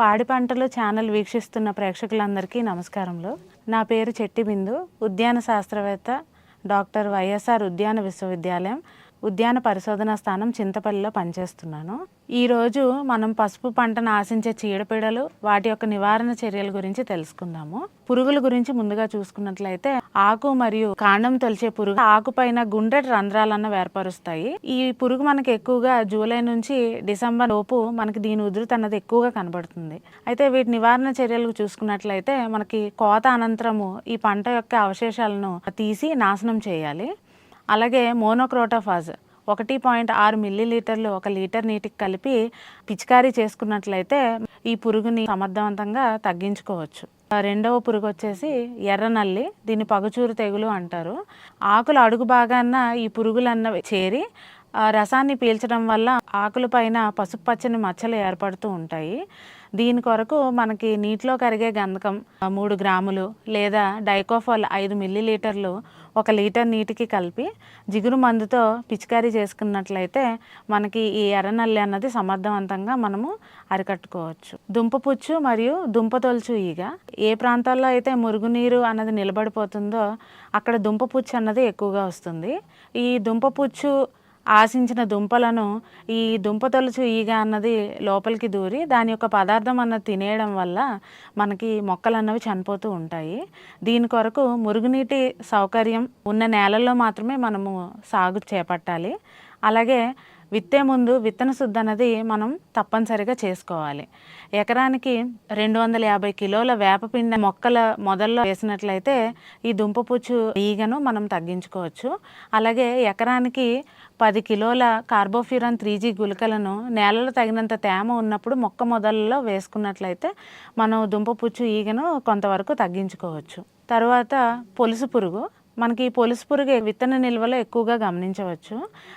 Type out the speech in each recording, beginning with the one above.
పాడి పంటలు ఛానల్ వీక్షిస్తున్న ప్రేక్షకులందరికీ నమస్కారములు. నా పేరు చెట్టి బిందు ఉద్యాన శాస్త్రవేత్త డాక్టర్ వైఎస్ఆర్ ఉద్యాన విశ్వవిద్యాలయం ఉద్యాన పరిశోధనా స్థానం చింతపల్లిలో పనిచేస్తున్నాను. ఈరోజు మనం పసుపు పంటను ఆశించే చీడపీడలు వాటి యొక్క నివారణ చర్యల గురించి తెలుసుకుందాము. పురుగుల గురించి ముందుగా చూసుకున్నట్లయితే ఆకు మరియు కాండం తొలిచే పురుగు ఆకు పైన గుండ్రటి రంధ్రాలన్న ఏర్పరుస్తాయి. ఈ పురుగు మనకి ఎక్కువగా జూలై నుంచి డిసెంబర్ లోపు మనకి దీని ఉధృతి అన్నది ఎక్కువగా కనబడుతుంది. అయితే వీటి నివారణ చర్యలు చూసుకున్నట్లయితే మనకి కోత అనంతరము ఈ పంట యొక్క అవశేషాలను తీసి నాశనం చేయాలి. అలాగే మోనోక్రోటోఫాజ్ ఒకటి పాయింట్ ఆరు మిల్లీ లీటర్లు ఒక లీటర్ నీటికి కలిపి పిచికారీ చేసుకున్నట్లయితే ఈ పురుగుని సమర్థవంతంగా తగ్గించుకోవచ్చు. రెండవ పురుగు వచ్చేసి ఎర్రనల్లి దీన్ని పగచూరు తెగులు అంటారు. ఆకుల అడుగు భాగాన ఈ పురుగులన్నవి చేరి రసాన్ని పీల్చడం వల్ల ఆకుల పైన పసుపు పచ్చని మచ్చలు ఏర్పడుతూ ఉంటాయి. దీని కొరకు మనకి నీటిలో కరిగే గంధకం మూడు గ్రాములు లేదా డైకోఫాల్ ఐదు మిల్లీలీటర్లు ఒక లీటర్ నీటికి కలిపి జిగురు మందుతో పిచికారీ చేసుకున్నట్లయితే మనకి ఈ ఎర్రనల్లి అన్నది సమర్థవంతంగా మనము అరికట్టుకోవచ్చు. దుంపపుచ్చు మరియు దుంపతొలుచు ఈగ. ఏ ప్రాంతాల్లో అయితే మురుగునీరు అన్నది నిలబడిపోతుందో అక్కడ దుంపపుచ్చు అన్నది ఎక్కువగా వస్తుంది. ఈ దుంపపుచ్చు ఆశించిన దుంపలను ఈ దుంప తొలుచు ఈగ అన్నది లోపలికి దూరి దాని యొక్క పదార్థం అన్నది తినేయడం వల్ల మనకి మొక్కలు అన్నవి చనిపోతూ ఉంటాయి. దీని కొరకు మురుగునీటి సౌకర్యం ఉన్న నేలల్లో మాత్రమే మనము సాగు చేపట్టాలి. అలాగే విత్తే ముందు విత్తన శుద్ధి అన్నది మనం తప్పనిసరిగా చేసుకోవాలి. ఎకరానికి రెండు వందల యాభై కిలోల వేపపిండి మొక్కల మొదల్లో వేసినట్లయితే ఈ దుంపపుచ్చు ఈగను మనం తగ్గించుకోవచ్చు. అలాగే ఎకరానికి పది కిలోల కార్బోఫ్యూరాన్ త్రీ జీ గుళికలను నేలలో తగినంత తేమ ఉన్నప్పుడు మొక్క మొదలలో వేసుకున్నట్లయితే మనం దుంపపుచ్చు ఈగను కొంతవరకు తగ్గించుకోవచ్చు. తర్వాత పొలుసు పురుగు. మనకి ఈ పొలుసు పురుగు విత్తన నిల్వలో ఎక్కువగా గమనించవచ్చు.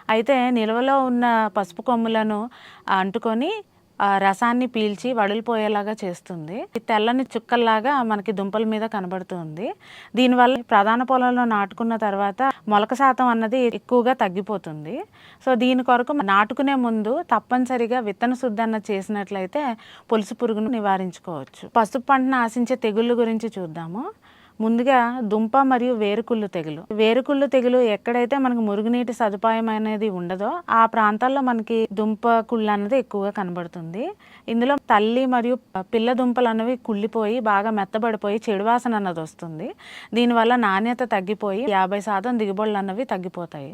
అయితే నిల్వలో ఉన్న పసుపు కొమ్ములను అంటుకొని రసాన్ని పీల్చి వడిలిపోయేలాగా చేస్తుంది. తెల్లని చుక్కల్లాగా మనకి దుంపల మీద కనబడుతుంది. దీనివల్ల ప్రధాన పొలంలో నాటుకున్న తర్వాత మొలక శాతం అన్నది ఎక్కువగా తగ్గిపోతుంది. సో దీని కొరకు నాటుకునే ముందు తప్పనిసరిగా విత్తన శుద్ధి చేసినట్లయితే పులుసు పురుగును నివారించుకోవచ్చు. పసుపు పంటను ఆశించే తెగుళ్ళ గురించి చూద్దాము. ముందుగా దుంప మరియు వేరుకుళ్ళు తెగులు. వేరుకుళ్ళు తెగులు ఎక్కడైతే మనకు మురుగునీటి సదుపాయం అనేది ఉండదో ఆ ప్రాంతాల్లో మనకి దుంప కుళ్ళు అన్నది ఎక్కువగా కనబడుతుంది. ఇందులో తల్లి మరియు పిల్ల దుంపలు అనేవి కుళ్ళిపోయి బాగా మెత్తబడిపోయి చెడు వాసన అన్నది వస్తుంది. దీనివల్ల నాణ్యత తగ్గిపోయి యాభై శాతం దిగుబడులు అన్నవి తగ్గిపోతాయి.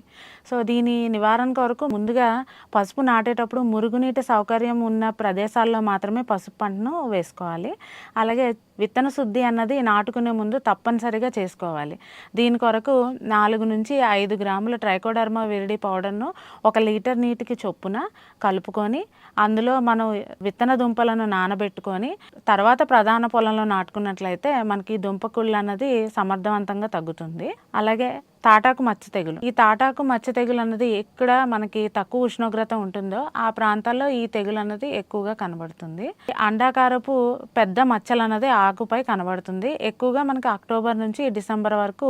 సో దీని నివారణ కొరకు ముందుగా పసుపు నాటేటప్పుడు మురుగునీటి సౌకర్యం ఉన్న ప్రదేశాల్లో మాత్రమే పసుపు పంటను వేసుకోవాలి. అలాగే విత్తన శుద్ధి అన్నది నాటుకునే ముందు తప్పనిసరిగా చేసుకోవాలి. దీని కొరకు నాలుగు నుంచి ఐదు గ్రాముల ట్రైకోడర్మా విరిడి పౌడర్ను ఒక లీటర్ నీటికి చొప్పున కలుపుకొని అందులో మనం విత్తన దుంపలను నానబెట్టుకొని తర్వాత ప్రధాన పొలంలో నాటుకున్నట్లయితే మనకి దుంపకుళ్ళు అన్నది సమర్థవంతంగా తగ్గుతుంది. అలాగే తాటాకు మచ్చ తెగులు. ఈ తాటాకు మచ్చ తెగులు అన్నది ఎక్కడ మనకి తక్కువ ఉష్ణోగ్రత ఉంటుందో ఆ ప్రాంతాల్లో ఈ తెగులు అన్నది ఎక్కువగా కనబడుతుంది. అండాకారపు పెద్ద మచ్చలు అన్నది ఆకుపై కనబడుతుంది. ఎక్కువగా మనకి అక్టోబర్ నుంచి డిసెంబర్ వరకు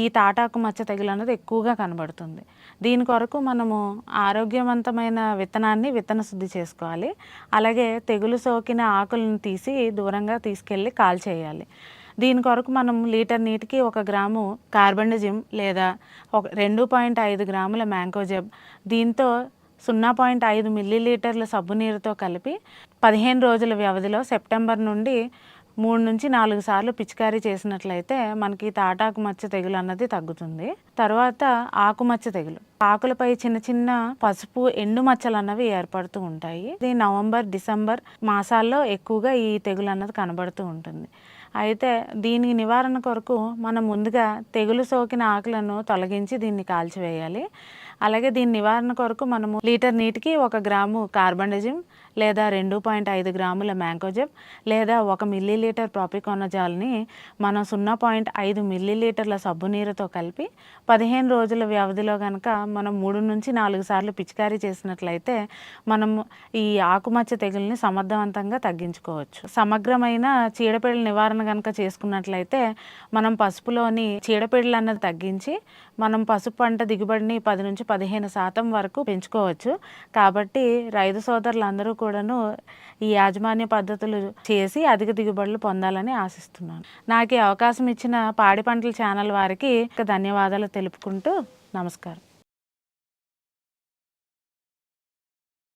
ఈ తాటాకు మచ్చ తెగులు అన్నది ఎక్కువగా కనబడుతుంది. దీని కొరకు మనము ఆరోగ్యవంతమైన విత్తనాన్ని విత్తన శుద్ధి చేసుకోవాలి. అలాగే తెగులు సోకిన ఆకులను తీసి దూరంగా తీసుకెళ్ళి కాల్చేయాలి. దీని కొరకు మనం లీటర్ నీటికి ఒక గ్రాము కార్బండజిమ్ లేదా ఒక రెండు పాయింట్ ఐదు గ్రాముల మ్యాంకోజెబ్ దీంతో సున్నా పాయింట్ ఐదు మిల్లీ లీటర్ల సబ్బు నీరుతో కలిపి పదిహేను రోజుల వ్యవధిలో సెప్టెంబర్ నుండి మూడు నుంచి నాలుగు సార్లు పిచికారీ చేసినట్లయితే మనకి తాటాకు మచ్చ తెగులు అన్నది తగ్గుతుంది. తర్వాత ఆకుమచ్చ తెగులు. ఆకులపై చిన్న చిన్న పసుపు ఎండు మచ్చలు అన్నవి ఏర్పడుతూ ఉంటాయి. ఇది నవంబర్ డిసెంబర్ మాసాల్లో ఎక్కువగా ఈ తెగులు అన్నది కనబడుతూ ఉంటుంది. అయితే దీని నివారణ కొరకు మనం ముందుగా తెగులు సోకిన ఆకులను తొలగించి దీన్ని కాల్చివేయాలి. అలాగే దీని నివారణ కొరకు మనము లీటర్ నీటికి ఒక గ్రాము కార్బండజిమ్ లేదా రెండు పాయింట్ ఐదు గ్రాముల మ్యాంకోజెబ్ లేదా ఒక మిల్లీ లీటర్ ప్రాపికోనజాల్ని మనం సున్నా పాయింట్ ఐదు మిల్లీ లీటర్ల సబ్బు నీరుతో కలిపి పదిహేను రోజుల వ్యవధిలో కనుక మనం మూడు నుంచి నాలుగు సార్లు పిచికారీ చేసినట్లయితే మనం ఈ ఆకుమచ్చ తెగుల్ని సమర్థవంతంగా తగ్గించుకోవచ్చు. సమగ్రమైన చీడపీడల నివారణ కనుక చేసుకున్నట్లయితే మనం పసుపులోని చీడపీడలు అన్నది తగ్గించి మనం పసుపు పంట దిగుబడిని పది నుంచి పదిహేను శాతం వరకు పెంచుకోవచ్చు. కాబట్టి రైతు సోదరులందరూ కూడాను ఈ యాజమాన్య పద్ధతులు చేసి అధిక దిగుబడులు పొందాలని ఆశిస్తున్నాను. నాకు ఈ అవకాశం ఇచ్చిన పాడి పంటల ఛానల్ వారికి ధన్యవాదాలు తెలుపుకుంటూ నమస్కారం.